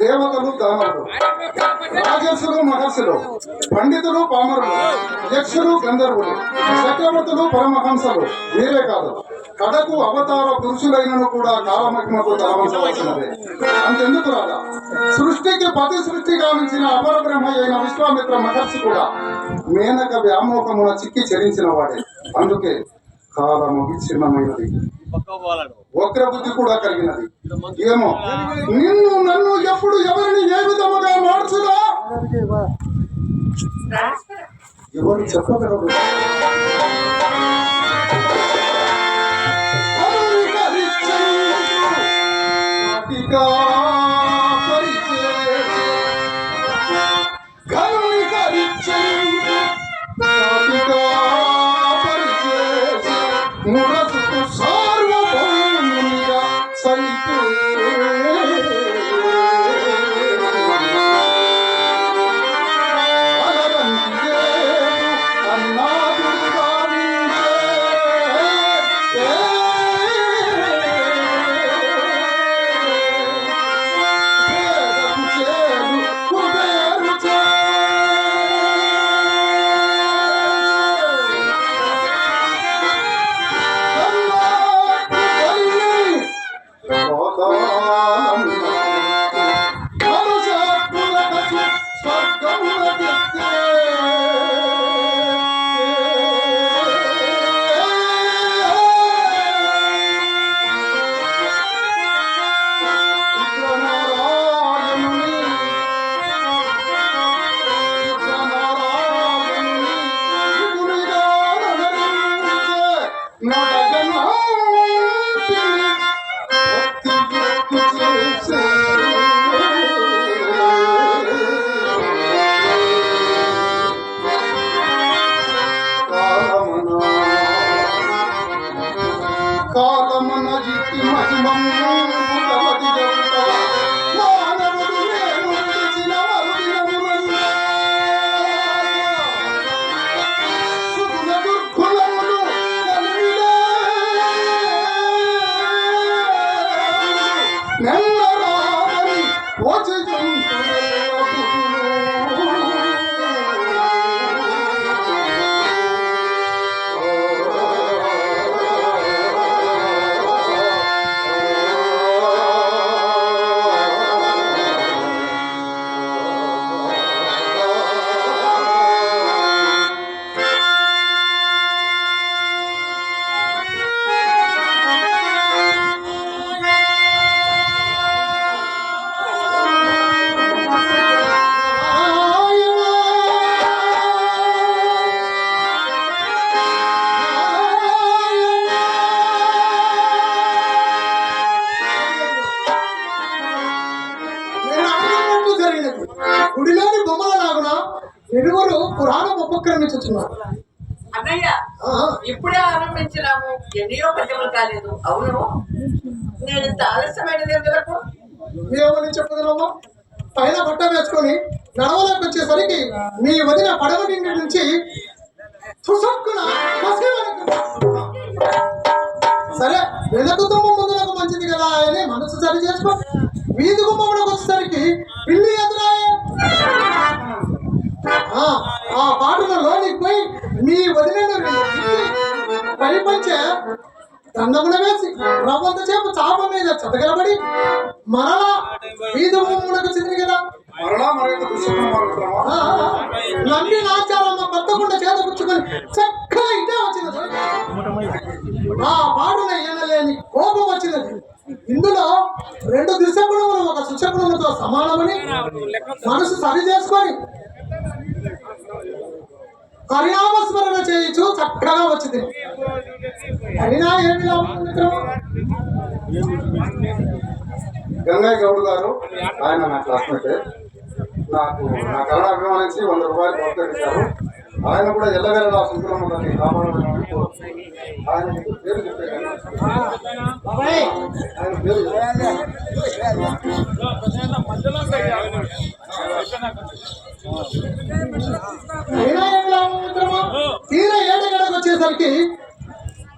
దేవతలు దానవులు రాజర్షులు మహర్షులు పండితులు పామరులు యక్షులు గంధర్వులు చక్రవర్తులు పరమహంసలు వీరే కాదు కథకు అవతార పురుషులైనను కూడా కాలమహిమకు తలవంచవలసినదే. అంతెందుకు రాదా సృష్టికి పతి సృష్టి గావించిన అపర బ్రహ్మ అయిన విశ్వామిత్ర మహర్షి కూడా మేనక వ్యామోహమున చిక్కి చెరించిన వాడే. అందుకే కాలము విచ్ఛిన్నమైనది వక్ర బుద్ధి కూడా కలిగినది. ఏమో? నిన్ను నన్ను ఎప్పుడు ఎవరిని ఏ విధముగా మార్చుదా ఎవరు చెప్పగలరు? నాటికా నెల్లరామని నేను పురాణం ఉపక్రమించుతున్నారు అన్నయ్య ఇప్పుడే ఆరంభించినాము. ఎన్నో పద్యములు కాలేదు. అవును. నేను ఇంత ఆలస్యమైనది ఎందుకు ఏమని చెప్పదనమ్మా పైన బట్ట వేసుకొని నడవలోకి వచ్చేసరికి మీ వదిన పడవ నిండి నుంచి. సరే వెనక తుమ్మ ముందులకు మంచిది కదా అని మనసు సరి చేసుకో. వీధి గుమ్మములకు వచ్చేసరికి పిల్లి ఎదురాయే. ఆ, ఆ పాటలో లోనికి పోయి మీ వదిలేను పైపంచే దండమున వేసి రవ్వంత చేపు చాప మీద చతగలబడి మరలా వీధి గుమ్మములకు వచ్చింది కదా. మరలా నంది నాచారమ్మ కొత్తకుండా చేత పుచ్చుకొని చక్కగా ఇదే వచ్చినది. ఆ పాటన ఏనలేని కోపం వచ్చినది. ఇందులో రెండు దిశగుణములు ఒక శిక్షగుణముతో సమానమని మనసు సరి చేసుకొని హరినామస్మరణ చేయించు చక్కగా వచ్చింది. హరినా ఏమి? గంగయ్య గౌడ్ గారు ఆయన నా క్లాస్మేటే. నాకు నా కళ అభిమానించి వంద రూపాయలు ప్రోత్సహించారు ఆయన కూడా ఎల్లవేళ సుందరమ్మ గారిని కాపాడాలని కోరుతున్నాను. ఆయన పేరు చెప్పారు ఆయన పేరు తీరా హరినా తీర ఏడగడకు వచ్చేసరికి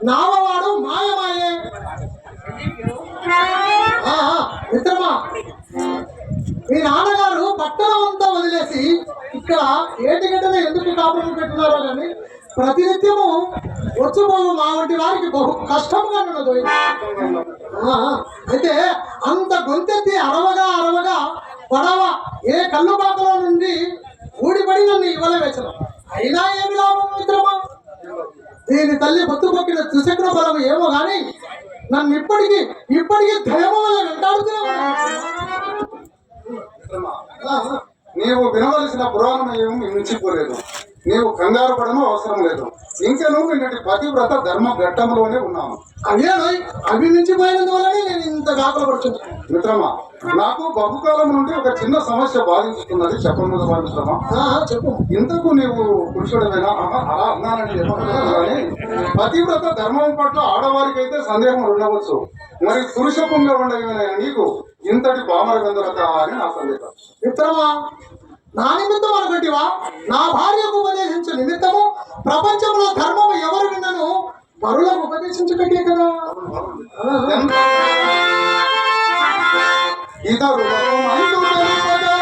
నావవాడు మాయమాయే. మిత్రమా మీ నాన్నగారు పట్టణం అంతా వదిలేసి ఇక్కడ ఏటిగడ్డలో ఎందుకు కాపురం పెట్టినారో కానీ ప్రతినిత్యము వచ్చిపోవు మా వంటి వారికి బహు కష్టంగా ఉన్నది. అయితే అంత గొంతెత్తి అరవగా అరవగా ఏ కన్ను పాపలో నుండి ఊడిపడి నన్ను ఇవ్వలే వేచను అయినా ఏమి లాభం మిత్రమా? దీని తల్లి పొత్తుపొక్కిన త్రిశక్ర బలం ఏమో కానీ నన్ను ఇప్పటికీ ఇప్పటికీ దయమ వల్ల వెంటాడుతున్నావు నీవు వినవలసిన పురాణం ఏమి మించిపోలేదు. నీవు కంగారు పడను అవసరం లేదు. ఇంకను నిన్నటి పతివ్రత ధర్మ ఘట్టంలోనే ఉన్నాము అవేనో అవి మించిపోయినందువల్లనే నేను ఇంత గాకలు పడుతున్నాను మిత్రమా నాకు బహుకాలం నుండి ఒక చిన్న సమస్య బాధిస్తున్నది చెప్పనున్నది మా మిత్రమా. చెప్పు. ఇంతకు నీవు పురుషుడమైనా అలా అన్నానని చెప్పలేదు కానీ పతివ్రత ధర్మం పట్ల ఆడవారికి అయితే సందేహం ఉండవచ్చు. మరి పురుష పుంగ నీకు? ఇంతటి పామర గంధరత అని నా సందేహం. మిత్రమా నా నిమిత్తం అనుకుంటివా నా భార్యకు ఉపదేశించు నిమిత్తము ప్రపంచంలో ధర్మము ఎవరు విన్నను పరులకు ఉపదేశించుటకే కదా. ఇతరులకు మందు తెలుపగా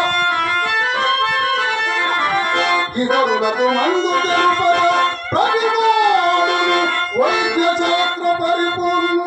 ఇతరులకు మందు ప్రతివాడు వైద్య శాస్త్ర పరిపూర్ణ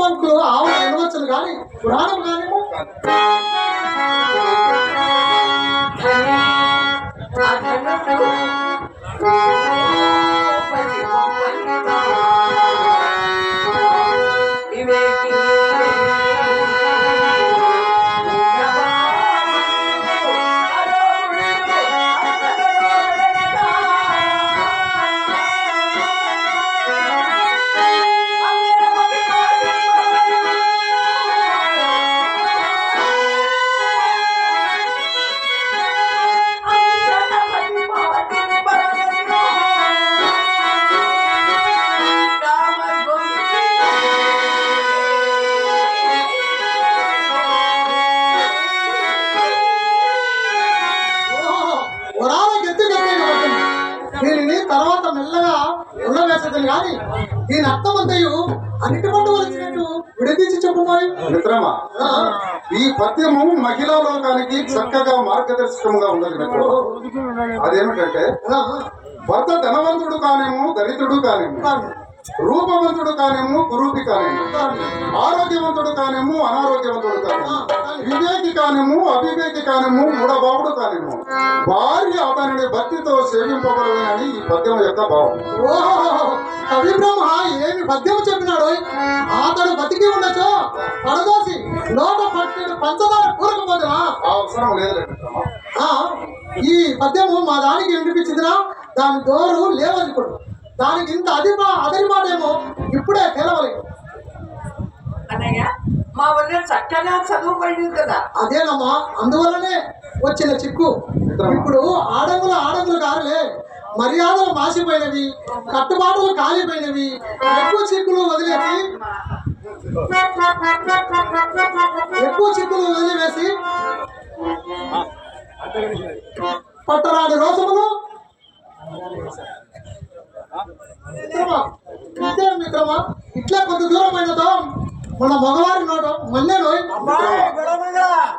చిలక పంకులు ఆవు వినవచ్చును కానీ పురాణం కానీ Thank you. ఉండవేసేదని కానీ దీని అర్థమంతయు అన్నిటి పండు వచ్చినట్టు విడదీసి చెప్పుమాయి మిత్రమా ఈ పద్యము మహిళా లోకానికి చక్కగా ఉన్నది మిత్రమా అదేమిటంటే భర్త ధనవంతుడు కానేమో దరిద్రుడు కానేమో రూపవంతుడు కానేమో కురూపి కానేమో ఆరోగ్యవంతుడు కానేమో అనారోగ్యవంతుడు కానేమో వివేకి కానేమో అవివేకి కానేమో మూడబావుడు కానేమో భార్య అతనిని భక్తితో సేవింపబడదని ఈ పద్యం యొక్క భావం. ఓహో కవి బ్రహ్మ ఏమి పద్యం చెప్పినాడు? అతడు బతికి ఉండొచ్చు. పడదోసి నోట పట్టి పంచదార కూరకపోతున్నా ఆ అవసరం లేదు ఈ పద్యము మా దానికి వినిపించిందిరా దాని దోరు ఇప్పుడు దానికి ఇంత అదిమా అదరిమాటేమో ఇప్పుడే తెలవలేదు. అన్నయ్య మా వల్ల చక్కగా చదువుకోయింది కదా. అదేనమ్మా అందువల్లనే వచ్చిన చిక్కు. ఇప్పుడు ఆడంగులు ఆడంగులు కారులే మర్యాదలు మాసిపోయినవి కట్టుబాటులు కాలిపోయినవి ఎక్కువ చిక్కులు వదిలేసి ఎక్కువ చిక్కులు వదిలివేసి పట్టరాని రోజులు మిత్రమా? ఇట్లా కొంత దూరం అయినతో మన మగవారి నోట మళ్ళీ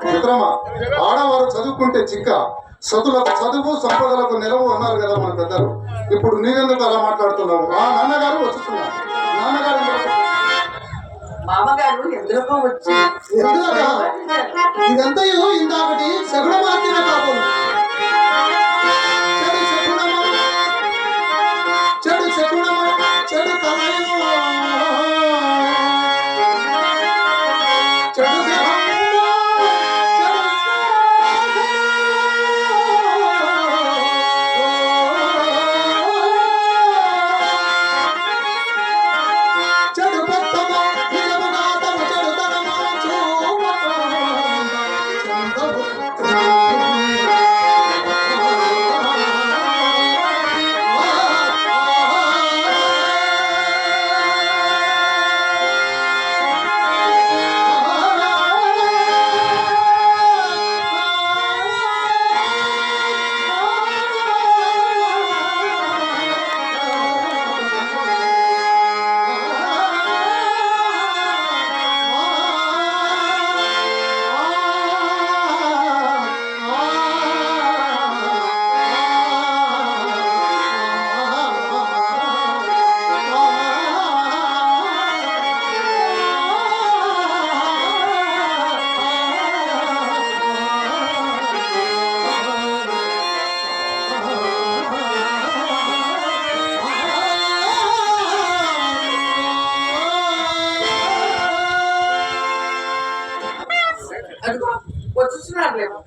మిత్రమా ఆడవారు చదువుకుంటే చిక్క. సతులకు చదువు సంపదలకు నిలవు అన్నారు కదా మన పెద్దలు. ఇప్పుడు నీవెందుకు అలా మాట్లాడుతున్నావు? ఆ నాన్నగారు వచ్చుతున్నారు నాన్నగారు ఎందుకు? మామగారు ఎందుకో వచ్చి ఇదంతయు ఇందాకటి శకున మార్చిన కాపు responsable